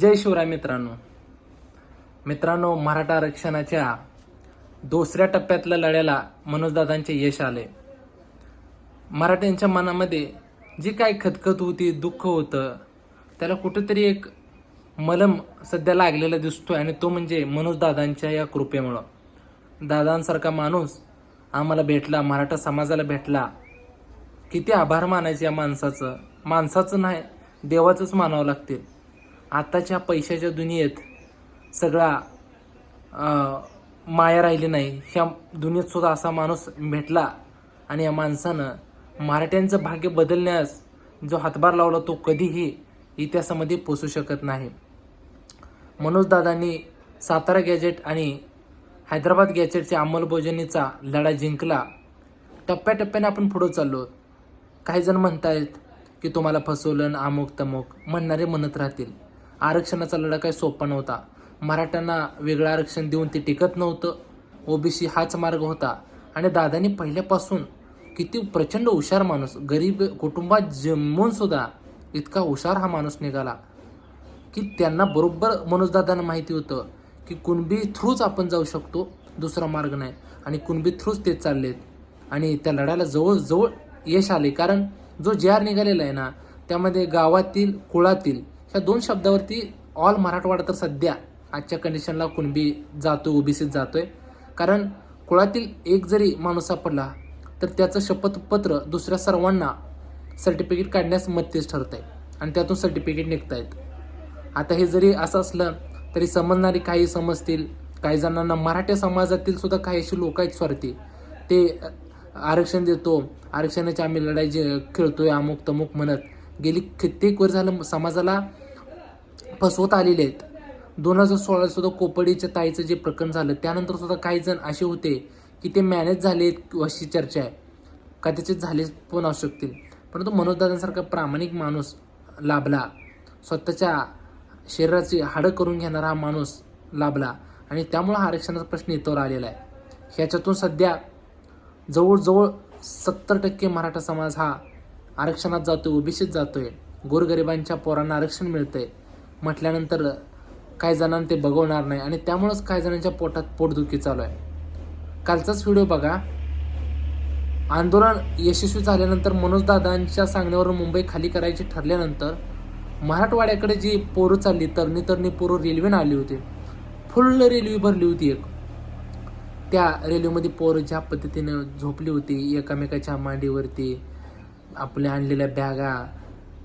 जय शिवराय मित्रांनो. मित्रांनो मराठा आरक्षणाच्या दुसऱ्या टप्प्यातल्या लढ्याला मनोजदादांचे यश आले. मराठ्यांच्या मनामध्ये जी काय खतखत होती दुःख होतं त्याला कुठेतरी एक मलम सध्या लागलेला दिसतोय आणि तो म्हणजे मनोजदादांच्या या कृपेमुळं. दादांसारखा माणूस आम्हाला भेटला मराठा समाजाला भेटला. किती आभार मानायचे या माणसाचं. माणसाचं नाही देवाचंच मानावं लागतील. आताच्या पैशाच्या दुनियेत सगळा माया राहिली नाही. ह्या दुनियेतसुद्धा असा माणूस भेटला आणि या माणसानं मराठ्यांचं भाग्य बदलण्यास जो हातभार लावला तो कधीही इतिहासामध्ये पोचू शकत नाही. मनोजदादांनी सातारा गॅजेट आणि हैदराबाद गॅजेटच्या अंमलबजावणीचा लढा जिंकला. टप्प्याटप्प्याने आपण पुढं चाललो. काही जण म्हणतायत की तुम्हाला फसवलं अमुक तमुक म्हणणारे म्हणत राहतील. आरक्षणाचा लढा काही सोपा नव्हता. मराठ्यांना वेगळं आरक्षण देऊन ते टिकत नव्हतं. ओबीसी हाच मार्ग होता. आणि दादानी पहिल्यापासून किती प्रचंड हुशार माणूस गरीब कुटुंबात जन्मून सुद्धा इतका हुशार हा माणूस निघाला. की त्यांना बरोबर मनोजदादांना माहिती होतं की कुणबी थ्रूच आपण जाऊ शकतो दुसरा मार्ग नाही. आणि कुणबी थ्रूच ते चाललेत. आणि त्या लढ्याला जवळजवळ यश आले. कारण जो जे आर निघालेला आहे ना त्यामध्ये गावातील कुळातील ह्या दोन शब्दावरती ऑल मराठवाडा तर सध्या आजच्या कंडिशनला कुणबी जातो ओबीसीत जातोय. कारण कुळातील एक जरी माणूस सापडला तर त्याचं शपथपत्र दुसऱ्या सर्वांना सर्टिफिकेट काढण्यास मतेच ठरत आहे आणि त्यातून सर्टिफिकेट निघत आहेत आता हे जरी असं असलं तरी समजणारी काही समजतील काही जणांना मराठा समाजातील सुद्धा काही अशी लोक आहेत स्वार्थी. ते आरक्षण देतो आरक्षणाची आम्ही लढाई जे खेळतोय अमुक तमुक म्हणत गेली कित्येक वर झालं समाजाला फसवत आलेले आहेत. दोन हजार सोळा सुद्धा कोपडीच्या ताईचं जे प्रकरण झालं त्यानंतर सुद्धा काही जण असे होते की ते मॅनेज झाले अशी चर्चा आहे. कदाचित झाले पण असू शकतील परंतु मनोजदादांसारखा प्रामाणिक माणूस लाभला. स्वतःच्या शरीराची हाडं करून घेणारा हा माणूस लाभला. आणि त्यामुळं हा आरक्षणाचा प्रश्न इथवर आलेला आहे. ह्याच्यातून सध्या जवळजवळ सत्तर टक्के मराठा समाज हा आरक्षणात जातोय ओबीसीत आहे गोरगरिबांच्या पोरांना आरक्षण मिळतं आहे म्हटल्यानंतर काही जणांना ते बघवणार नाही आणि त्यामुळंच काही जणांच्या पोटात पोटदुखी चालू आहे. कालचाच व्हिडिओ बघा. आंदोलन यशस्वी झाल्यानंतर मनोजदादांच्या सांगण्यावरून मुंबई खाली करायची ठरल्यानंतर मराठवाड्याकडे जी पोरं चालली तरणी तरणी पोरं रेल्वेनं आली होती. फुल्ल रेल्वे भरली होती एक. त्या रेल्वेमध्ये पोरं ज्या पद्धतीनं झोपली होती एकामेकाच्या मांडीवरती आपल्या आणलेल्या बॅगा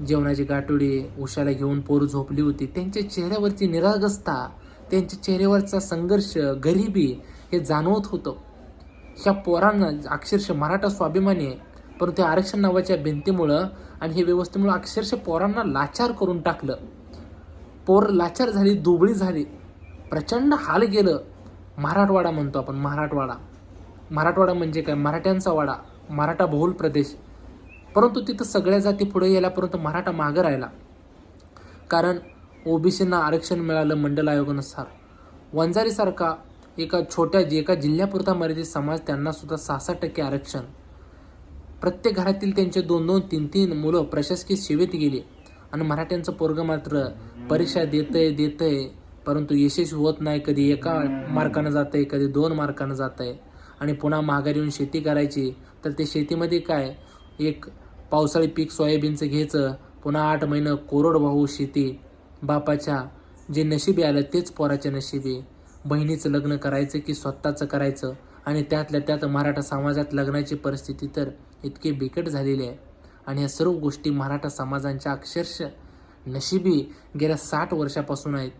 जेवणाची गाठोडी उशाला घेऊन पोरं झोपली होती. त्यांच्या चेहऱ्यावरची निरागसता त्यांच्या चेहऱ्यावरचा संघर्ष गरिबी हे जाणवत होतं. ह्या पोरांना अक्षरशः मराठा स्वाभिमानी आहे. परंतु आरक्षण नावाच्या भिंतीमुळं आणि हे व्यवस्थेमुळं अक्षरशः पोरांना लाचार करून टाकलं. पोर लाचार झाली दुबळी झाली. प्रचंड हाल गेलं मराठवाडा म्हणतो आपण मराठवाडा. मराठवाडा म्हणजे काय? मराठ्यांचा वाडा. मराठा बहुल प्रदेश. परंतु तिथं सगळ्या जाती पुढे गेल्या परंतु मराठा मागं राहिला. कारण ओबीसींना आरक्षण मिळालं मंडल आयोगानुसार. वंजारीसारखा एका छोट्या जे एका जिल्ह्यापुरता मर्यादित समाज त्यांना सुद्धा सहा सहा टक्के आरक्षण. प्रत्येक घरातील त्यांचे दोन दोन तीन तीन मुलं प्रशासकीय सेवेत गेली. आणि मराठ्यांचं पोरग मात्र परीक्षा देतंय देतंय. परंतु यशस्वी होत नाही. कधी एका मार्कानं जात आहे कधी दोन मार्कानं जात आहे आणि पुन्हा माघारी येऊन शेती करायची. तर ते शेतीमध्ये काय? एक पावसाळी पीक सोयाबीनचं घ्यायचं. पुन्हा आठ महिनं कोरडवाहू शेती. बापाच्या जे नशिबी आलं तेच पोराच्या नशिबी. बहिणीचं लग्न करायचं की स्वतःचं करायचं? आणि त्यातल्या त्यात मराठा समाजात लग्नाची परिस्थिती तर इतकी बिकट झालेली आहे. आणि या सर्व गोष्टी मराठा समाजांच्या अक्षरशः नशिबी गेल्या साठ वर्षापासून आहेत.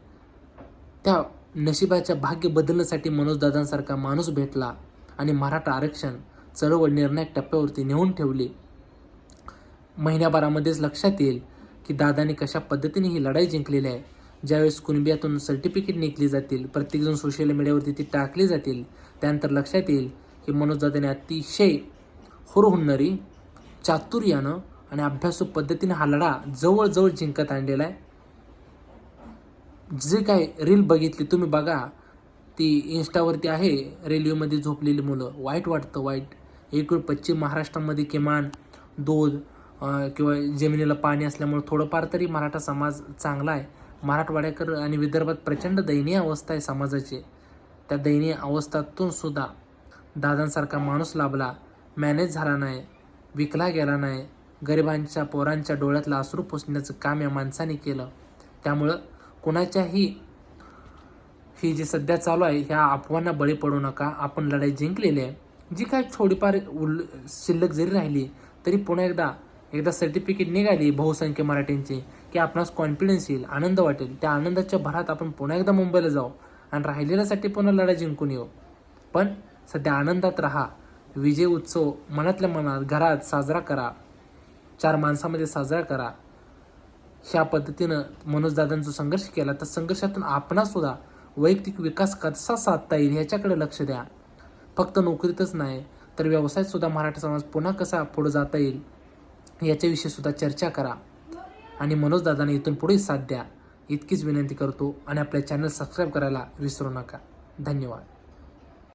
त्या नशिबाच्या भाग्य बदलण्यासाठी मनोजदादांसारखा माणूस भेटला आणि मराठा आरक्षण चळवळ निर्णायक टप्प्यावरती नेऊन ठेवली. महिन्याभरामध्येच लक्षात येईल की दादाने कशा पद्धतीने ही लढाई जिंकलेली आहे. ज्यावेळेस कुणबियातून सर्टिफिकेट निघली जातील प्रत्येकजण सोशल मीडियावरती ती टाकली जातील त्यानंतर लक्षात येईल की मनोजदादाने अतिशय हुरहुन्नरी चातुर्यानं आणि अभ्यासू पद्धतीने हा लढा जवळजवळ जिंकत आणलेला आहे. जे काय रील बघितली तुम्ही बघा ती इन्स्टावरती आहे रेल्वेमध्ये झोपलेली मुलं. वाईट वाटतं वाईट. एकूण पश्चिम महाराष्ट्रामध्ये किमान दूध किंवा जमिनीला पाणी असल्यामुळे थोडंफार तरी मराठा समाज चांगला आहे. मराठवाड्याकर आणि विदर्भात प्रचंड दयनीय अवस्था आहे समाजाची. त्या दयनीय अवस्थातून सुद्धा दादांसारखा माणूस लाभला मॅनेज झाला नाही विकला गेला नाही गरिबांच्या पोरांच्या डोळ्यातलं अश्रू पुसण्याचं काम या माणसाने केलं. त्यामुळं कुणाच्याही ही जी सध्या चालू आहे ह्या अफवांना बळी पडू नका. आपण लढाई जिंकलेली आहे. जी काय थोडीफार उल शिल्लक जरी राहिली तरी पुन्हा एकदा एकदा सर्टिफिकेट निघाली बहुसंख्य मराठींची की आपणास कॉन्फिडन्स येईल आनंद वाटेल. त्या आनंदाच्या भरात आपण पुन्हा एकदा मुंबईला जाऊ आणि राहिलेल्यासाठी पुन्हा लढाई जिंकून येऊ. पण सध्या आनंदात राहा. विजय उत्सव मनातल्या मनात घरात साजरा करा. चार माणसामध्ये साजरा करा. ह्या पद्धतीनं मनोजदादांचा संघर्ष केला तर संघर्षातून आपणासुद्धा वैयक्तिक विकास कसा साधता येईल ह्याच्याकडे लक्ष द्या. फक्त नोकरीतच नाही तर व्यवसायातसुद्धा मराठा समाज पुन्हा कसा पुढे जाता येईल? याच्याविषयीसुद्धा चर्चा करा. आणि मनोजदादांना इथून पुढे साथ द्या. इतकीच विनंती करतो आणि आपल्या चॅनल सबस्क्राईब करायला विसरू नका. धन्यवाद.